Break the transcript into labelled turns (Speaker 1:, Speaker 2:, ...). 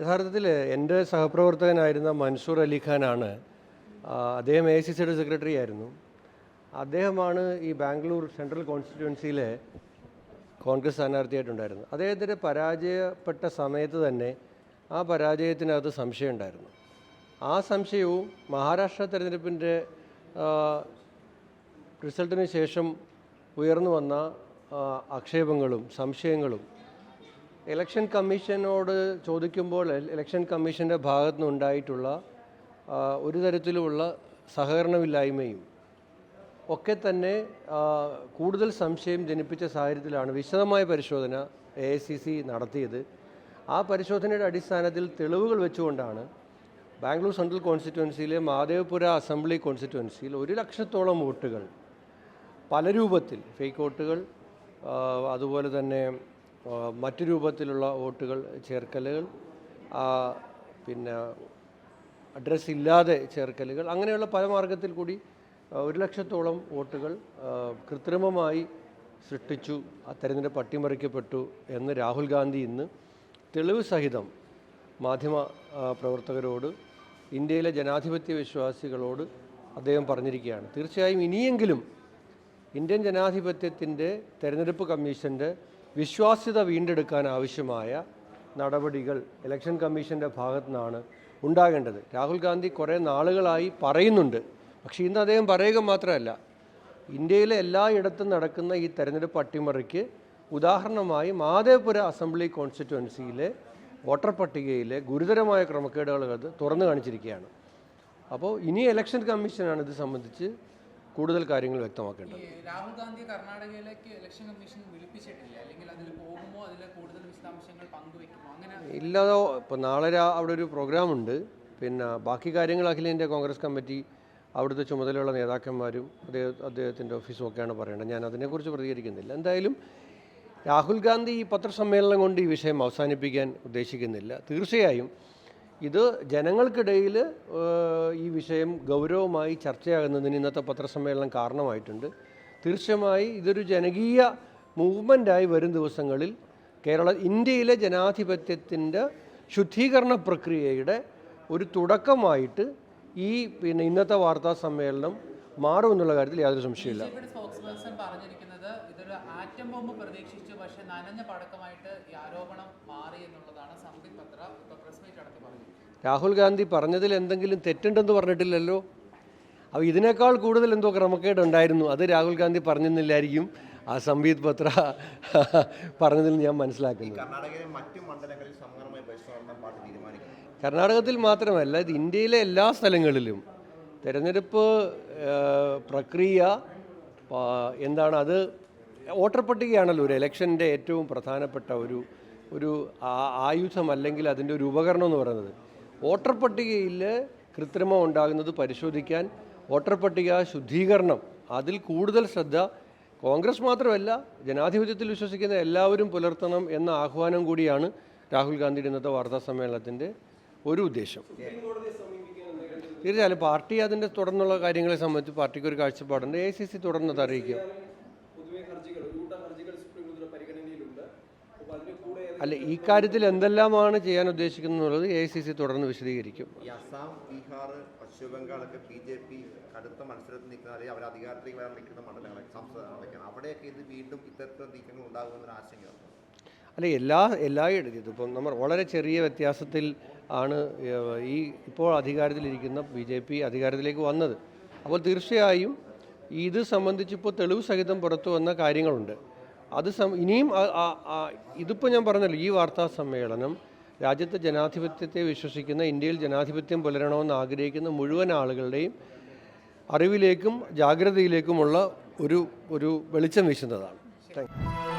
Speaker 1: യഥാർത്ഥത്തിൽ എന്റെ സഹപ്രവർത്തകനായിരുന്ന മൻസൂർ അലിഖാനാണ് അദ്ദേഹം എ സി സിയുടെ സെക്രട്ടറി ആയിരുന്നു. അദ്ദേഹമാണ് ഈ ബാംഗ്ലൂർ സെൻട്രൽ കോൺസ്റ്റിറ്റ്യുവൻസിയിലെ കോൺഗ്രസ് സ്ഥാനാർത്ഥിയായിട്ടുണ്ടായിരുന്നത്. അദ്ദേഹത്തിന്റെ പരാജയപ്പെട്ട സമയത്ത് തന്നെ ആ പരാജയത്തിനകത്ത് സംശയമുണ്ടായിരുന്നു. ആ സംശയവും മഹാരാഷ്ട്ര തെരഞ്ഞെടുപ്പിന്റെ റിസൾട്ടിന് ശേഷം ഉയർന്നു വന്ന ആക്ഷേപങ്ങളും സംശയങ്ങളും ഇലക്ഷൻ കമ്മീഷനോട് ചോദിക്കുമ്പോൾ ഇലക്ഷൻ കമ്മീഷന്റെ ഭാഗത്തു നിന്നുണ്ടായിട്ടുള്ള ഒരു തരത്തിലുമുള്ള സഹകരണമില്ലായ്മയും ഒക്കെ തന്നെ കൂടുതൽ സംശയം ജനിപ്പിച്ച സാഹചര്യത്തിലാണ് വിശദമായ പരിശോധന എ ഐ സി സി നടത്തിയത്. ആ പരിശോധനയുടെ അടിസ്ഥാനത്തിൽ തെളിവുകൾ വെച്ചുകൊണ്ടാണ് ബാംഗ്ലൂർ സെൻട്രൽ കോൺസ്റ്റിറ്റ്യുവൻസിയിലെ മാധവപുര അസംബ്ലി കോൺസ്റ്റിറ്റ്യുവൻസിയിൽ ഒരു ലക്ഷത്തോളം വോട്ടുകൾ പല രൂപത്തിൽ ഫേക്ക് വോട്ടുകൾ അതുപോലെ തന്നെ മറ്റു രൂപത്തിലുള്ള വോട്ടുകൾ ചേർക്കലുകൾ പിന്നെ അഡ്രസ്സ് ഇല്ലാതെ ചേർക്കലുകൾ അങ്ങനെയുള്ള പല മാർഗത്തിൽ കൂടി ഒരു ലക്ഷത്തോളം വോട്ടുകൾ കൃത്രിമമായി സൃഷ്ടിച്ചു തെരഞ്ഞെടുപ്പ് അട്ടിമറിക്കപ്പെട്ടു എന്ന് രാഹുൽ ഗാന്ധി ഇന്ന് തെളിവ് സഹിതം മാധ്യമ പ്രവർത്തകരോട് ഇന്ത്യയിലെ ജനാധിപത്യ വിശ്വാസികളോട് അദ്ദേഹം പറഞ്ഞിരിക്കുകയാണ്. തീർച്ചയായും ഇനിയെങ്കിലും ഇന്ത്യൻ ജനാധിപത്യത്തിന്റെ തെരഞ്ഞെടുപ്പ് കമ്മീഷന്റെ വിശ്വാസ്യത വീണ്ടെടുക്കാൻ ആവശ്യമായ നടപടികൾ ഇലക്ഷൻ കമ്മീഷന്റെ ഭാഗത്തു നിന്നാണ് ഉണ്ടാകേണ്ടത്. രാഹുൽ ഗാന്ധി കുറേ നാളുകളായി പറയുന്നുണ്ട്. പക്ഷേ ഇന്ന് അദ്ദേഹം പറയുക മാത്രമല്ല ഇന്ത്യയിലെ എല്ലായിടത്തും നടക്കുന്ന ഈ തെരഞ്ഞെടുപ്പ് അട്ടിമറിക്ക് ഉദാഹരണമായി മാധേപുര അസംബ്ലി കോൺസ്റ്റിറ്റ്യുവൻസിയിലെ വോട്ടർ പട്ടികയിലെ ഗുരുതരമായ ക്രമക്കേടുകൾ അത് തുറന്നു കാണിച്ചിരിക്കുകയാണ്. അപ്പോൾ ഇനി ഇലക്ഷൻ കമ്മീഷനാണ് ഇത് സംബന്ധിച്ച് കൂടുതൽ കാര്യങ്ങൾ വ്യക്തമാക്കേണ്ടത്
Speaker 2: രാഹുൽ ഗാന്ധി കർണാടകയിലേക്ക് ഇലക്ഷൻ കമ്മീഷൻ വിളിപ്പിച്ചിട്ടില്ല? അല്ലെങ്കിൽ അതിൽ പോകുമോ അതിൽ കൂടുതൽ വിശദാംശങ്ങൾ പങ്കുവെക്കുമോ? അങ്ങനെ
Speaker 1: ഇല്ലാതോ ഇപ്പോൾ നാളെ അവിടെ ഒരു പ്രോഗ്രാം ഉണ്ട്. പിന്നെ ബാക്കി കാര്യങ്ങൾ അഖിലേന്ത്യാ കോൺഗ്രസ് കമ്മിറ്റി അവിടുത്തെ ചുമതലയുള്ള നേതാക്കന്മാരും അദ്ദേഹം അദ്ദേഹത്തിന്റെ ഓഫീസും ഒക്കെയാണ് പറയേണ്ടത്. ഞാൻ അതിനെക്കുറിച്ച് പ്രതികരിക്കുന്നില്ല. എന്തായാലും രാഹുൽ ഗാന്ധി ഈ പത്രസമ്മേളനം കൊണ്ട് ഈ വിഷയം അവസാനിപ്പിക്കാൻ ഉദ്ദേശിക്കുന്നില്ല. തീർച്ചയായും ഇത് ജനങ്ങൾക്കിടയിൽ ഈ വിഷയം ഗൗരവമായി ചർച്ചയാകുന്നതിന് ഇന്നത്തെ പത്രസമ്മേളനം കാരണമായിട്ടുണ്ട്. തീർച്ചയായി ഇതൊരു ജനകീയ മൂവ്മെന്റായി വരും ദിവസങ്ങളിൽ കേരള ഇന്ത്യയിലെ ജനാധിപത്യത്തിന്റെ ശുദ്ധീകരണ പ്രക്രിയയുടെ ഒരു തുടക്കമായിട്ട് ഈ പിന്നെ ഇന്നത്തെ വാർത്താ സമ്മേളനം മാറുമെന്നുള്ള കാര്യത്തിൽ യാതൊരു സംശയമില്ല
Speaker 2: ഇതൊരു ആറ്റം ബോംബ് പ്രതീക്ഷിച്ചു പക്ഷേ നനഞ്ഞ പടക്കമായിട്ട് ഈ ആരോപണം മാറി എന്നുള്ളതാണ് സംബിത് പത്ര ഇപ്പോൾ പ്രസ് മീറ്റ് നടത്തി പറഞ്ഞത്.
Speaker 1: രാഹുൽ ഗാന്ധി പറഞ്ഞതിൽ എന്തെങ്കിലും തെറ്റുണ്ടെന്ന് പറഞ്ഞിട്ടില്ലല്ലോ? അപ്പോൾ ഇതിനേക്കാൾ കൂടുതൽ എന്തോ ക്രമക്കേട് ഉണ്ടായിരുന്നു അത് രാഹുൽ ഗാന്ധി പറഞ്ഞെന്നില്ലായിരിക്കും. ആ സംബീത് പത്ര പറഞ്ഞതിൽ ഞാൻ
Speaker 3: മനസ്സിലാക്കുന്നു
Speaker 1: കർണാടകത്തിൽ മാത്രമല്ല ഇത് ഇന്ത്യയിലെ എല്ലാ സ്ഥലങ്ങളിലും തെരഞ്ഞെടുപ്പ് പ്രക്രിയ എന്താണ് അത് വോട്ടർ പട്ടികയാണല്ലോ ഒരു ഇലക്ഷന്റെ ഏറ്റവും പ്രധാനപ്പെട്ട ഒരു ഒരു ആയുധം അല്ലെങ്കിൽ അതിന്റെ ഒരു ഉപകരണം എന്ന് പറയുന്നത്. വോട്ടർ പട്ടികയിൽ കൃത്രിമം ഉണ്ടാകുന്നത് പരിശോധിക്കാൻ വോട്ടർ പട്ടിക ശുദ്ധീകരണം അതിൽ കൂടുതൽ ശ്രദ്ധ. കോൺഗ്രസ് മാത്രമല്ല ജനാധിപത്യത്തിൽ വിശ്വസിക്കുന്ന എല്ലാവരും പുലർത്തണം എന്ന ആഹ്വാനം കൂടിയാണ് രാഹുൽ ഗാന്ധിയുടെ ഇന്നത്തെ വാർത്താ സമ്മേളനത്തിന്റെ ഒരു ഉദ്ദേശം. തീർച്ചയായും പാർട്ടി അതിന്റെ തുടർന്നുള്ള കാര്യങ്ങളെ സംബന്ധിച്ച് പാർട്ടിക്ക് ഒരു കാഴ്ചപ്പാടുണ്ട്. എ സി സി തുടർന്നത് അറിയിക്കും അല്ല ഈ കാര്യത്തിൽ എന്തെല്ലാമാണ് ചെയ്യാൻ ഉദ്ദേശിക്കുന്നത് എ സി സി തുടർന്ന് വിശദീകരിക്കും.
Speaker 3: ഈ അസാം ബീഹാർ പശ്ചിമ ബംഗാളൊക്കെ ബി ജെ പി കടുത്ത മത്സരത്തിൽ നിൽക്കുന്ന അല്ലെങ്കിൽ അവർ അധികാരത്തിലേക്ക് വരാൻ നിൽക്കുന്ന മണ്ഡലങ്ങളൊക്കെ സംസ്ഥാനങ്ങളൊക്കെയാണ് അവിടെയൊക്കെ ഇത് വീണ്ടും ഇത്തരത്തിലുള്ള നീക്കങ്ങൾ ഉണ്ടാകുമെന്നൊരു ആശങ്കയാണ്
Speaker 1: അല്ല എല്ലാ എല്ലായിടത്തും ഇതിപ്പം നമ്മൾ വളരെ ചെറിയ വ്യത്യാസത്തിൽ ആണ് ഈ ഇപ്പോൾ അധികാരത്തിലിരിക്കുന്ന ബി ജെ പി അധികാരത്തിലേക്ക് വന്നത്. അപ്പോൾ തീർച്ചയായും ഇത് സംബന്ധിച്ചിപ്പോൾ തെളിവ് സഹിതം പുറത്തു വന്ന കാര്യങ്ങളുണ്ട്. അത് ഇനിയും ഇതിപ്പോൾ ഞാൻ പറഞ്ഞല്ലോ ഈ വാർത്താ സമ്മേളനം രാജ്യത്തെ ജനാധിപത്യത്തെ വിശ്വസിക്കുന്ന ഇന്ത്യയിൽ ജനാധിപത്യം പുലരണമെന്ന് ആഗ്രഹിക്കുന്ന മുഴുവൻ ആളുകളുടെയും അറിവിലേക്കും ജാഗ്രതയിലേക്കുമുള്ള ഒരു ഒരു വെളിച്ചം വീശുന്നതാണ്. താങ്ക്